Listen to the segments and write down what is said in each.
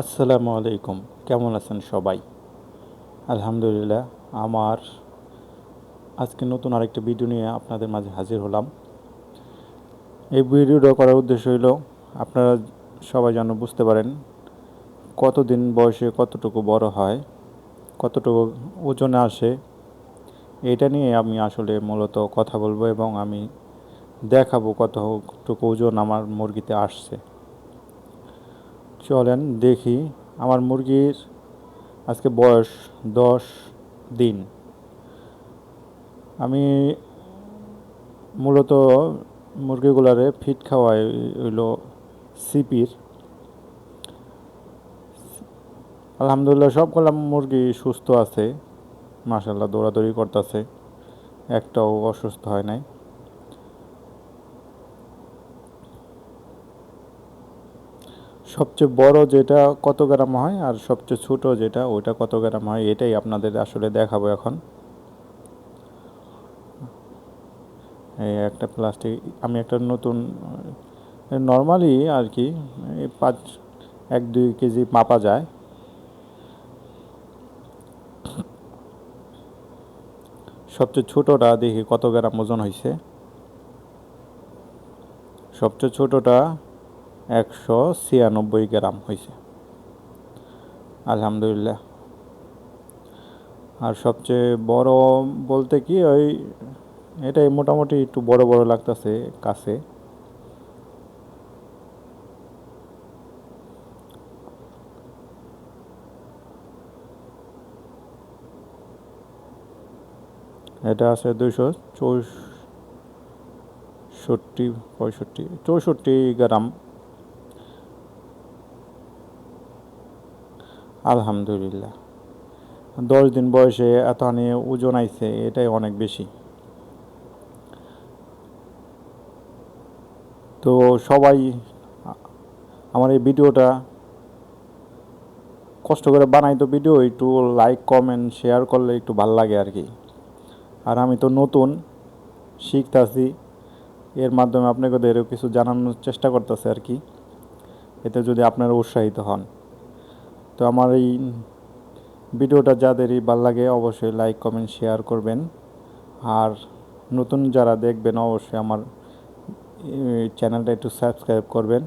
আসসালামু আলাইকুম। কেমন আছেন সবাই? আলহামদুলিল্লাহ, আমার আজকে নতুন আরেকটা ভিডিও নিয়ে আপনাদের মাঝে হাজির হলাম। এই ভিডিওটা করার উদ্দেশ্য হইল, আপনারা সবাই যেন বুঝতে পারেন কতদিন বয়সে কতটুকু বড় হয়, কতটুকু ওজনে আসে। এটা নিয়ে আমি আসলে মূলত কথা বলব এবং আমি দেখাবো কতটুকু ওজন আমার মুরগিতে আসছে। চলেন দেখি আমার মুরগির আজকে বয়স দশ দিন। আমি মূলত মুরগিগুলারে ফিট খাওয়াই হইল সিপির। আলহামদুলিল্লাহ সবগুলা মুরগি সুস্থ আছে মাসাল্লাহ দৌড়াদৌড়ি করতেছে, একটাও অসুস্থ হয় নাই। সবচেয়ে বড় যেটা কত গ্রাম হয় আর সবচেয়ে ছোট যেটা ওইটা কত গ্রাম হয়, এটাই আপনাদের আসলে দেখাবো এখন। এই একটা প্লাস্টিক, আমি একটা নতুন নর্মালি আর কি পাঁচ, এক, দুই কেজি মাপা যায়। সবচেয়ে ছোটোটা দেখি কত গ্রাম ওজন হয়েছে সবচেয়ে ছোটোটা একশো ছিয়ানব্বই গ্রাম হয়েছে। আলহামদুলিল্লাহ। আর সবচেয়ে বড় বলতে কি, ওই এটাই মোটামুটি একটু বড় বড় লাগতেছে কাছে। এটা আছে দুইশো চৌষট্টি পঁয়ষট্টি, চৌষট্টি গ্রাম। আলহামদুলিল্লাহ। দশ দিন বয়সে এত নিয়ে ওজন আইছে, এটাই অনেক বেশি। তো সবাই, আমার এই ভিডিওটা কষ্ট করে বানাই তো ভিডিও, একটু লাইক কমেন্ট শেয়ার করলে একটু ভালো লাগে আর কি আর আমি তো নতুন, শিখতেছি, এর মাধ্যমে আপনাকে কিছু জানানোর চেষ্টা করতেছে আর কি এতে যদি আপনারা উৎসাহিত হন। তো আমার এই ভিডিওটা যাদেরই ভালো লাগে অবশ্যই লাইক কমেন্ট শেয়ার করবেন। আর নতুন যারা দেখবেন অবশ্যই আমার চ্যানেলটা একটু সাবস্ক্রাইব করবেন।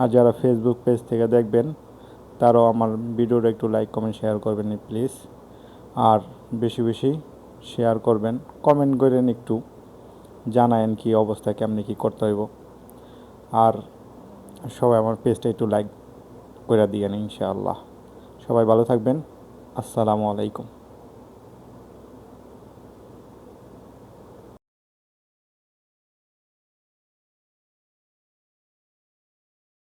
আর যারা ফেসবুক পেজ থেকে দেখবেন, তারাও আমার ভিডিওটা একটু লাইক কমেন্ট শেয়ার করবেন প্লিজ আর বেশি বেশি শেয়ার করবেন। কমেন্ট করেন একটু, জানায়েন কি অবস্থা, কেমনি কি করতে হইব। আর সবাই আমার পেজটা একটু লাইক করে দিয়েন ইনশাআল্লাহ। সবাই ভালো থাকবেন। আসসালামু আলাইকুম।